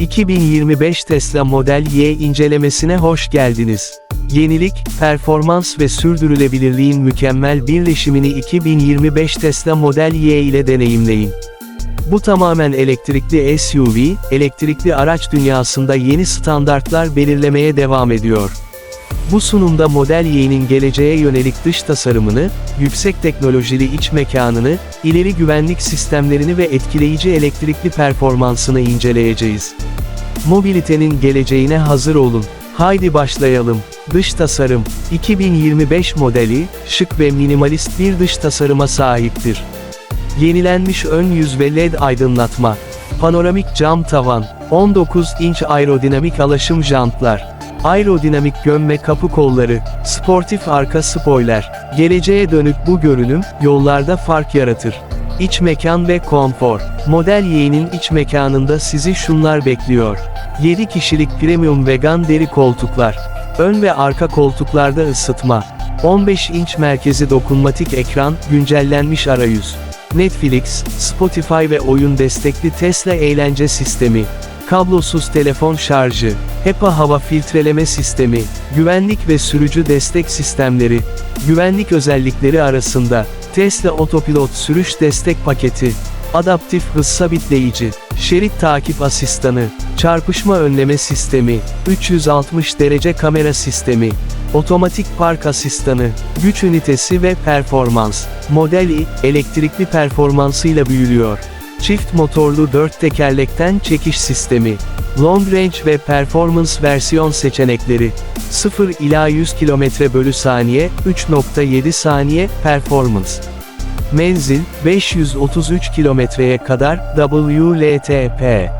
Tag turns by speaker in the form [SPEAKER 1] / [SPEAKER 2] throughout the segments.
[SPEAKER 1] 2025 Tesla Model Y incelemesine hoş geldiniz. Yenilik, performans ve sürdürülebilirliğin mükemmel birleşimini 2025 Tesla Model Y ile deneyimleyin. Bu tamamen elektrikli SUV, elektrikli araç dünyasında yeni standartlar belirlemeye devam ediyor. Bu sunumda Model Y'nin geleceğe yönelik dış tasarımını, yüksek teknolojili iç mekanını, ileri güvenlik sistemlerini ve etkileyici elektrikli performansını inceleyeceğiz. Mobilitenin geleceğine hazır olun. Haydi başlayalım. Dış tasarım 2025 modeli, şık ve minimalist bir dış tasarıma sahiptir. Yenilenmiş ön yüz ve LED aydınlatma, panoramik cam tavan, 19 inç aerodinamik alaşım jantlar, aerodinamik gömme kapı kolları, sportif arka spoiler, geleceğe dönük bu görünüm, yollarda fark yaratır. İç mekan ve konfor. Model Y'nin iç mekanında sizi şunlar bekliyor. 7 kişilik premium vegan deri koltuklar. Ön ve arka koltuklarda ısıtma. 15 inç merkezi dokunmatik ekran, güncellenmiş arayüz. Netflix, Spotify ve oyun destekli Tesla eğlence sistemi. Kablosuz telefon şarjı, HEPA hava filtreleme sistemi, güvenlik ve sürücü destek sistemleri, güvenlik özellikleri arasında, Tesla Autopilot sürüş destek paketi, adaptif hız sabitleyici, şerit takip asistanı, çarpışma önleme sistemi, 360 derece kamera sistemi, otomatik park asistanı, güç ünitesi ve performans, Model i, elektrikli performansıyla büyülüyor. Çift motorlu 4 tekerlekten çekiş sistemi, Long Range ve Performance versiyon seçenekleri, 0 ila 100 km bölü saniye, 3.7 saniye, Performance. Menzil, 533 kilometreye kadar, WLTP.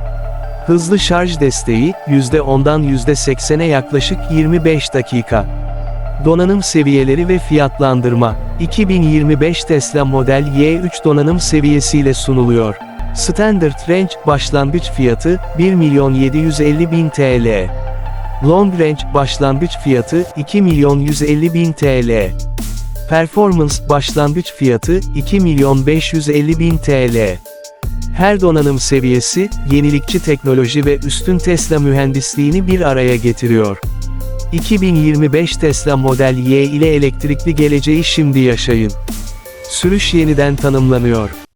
[SPEAKER 1] Hızlı şarj desteği, %10'dan %80'e yaklaşık 25 dakika. Donanım seviyeleri ve fiyatlandırma. 2025 Tesla Model Y3 donanım seviyesiyle sunuluyor. Standard Range başlangıç fiyatı 1 milyon 750 bin TL. Long Range başlangıç fiyatı 2 milyon 150 bin TL. Performance başlangıç fiyatı 2 milyon 550 bin TL. Her donanım seviyesi, yenilikçi teknoloji ve üstün Tesla mühendisliğini bir araya getiriyor. 2025 Tesla Model Y ile elektrikli geleceği şimdi yaşayın. Sürüş yeniden tanımlanıyor.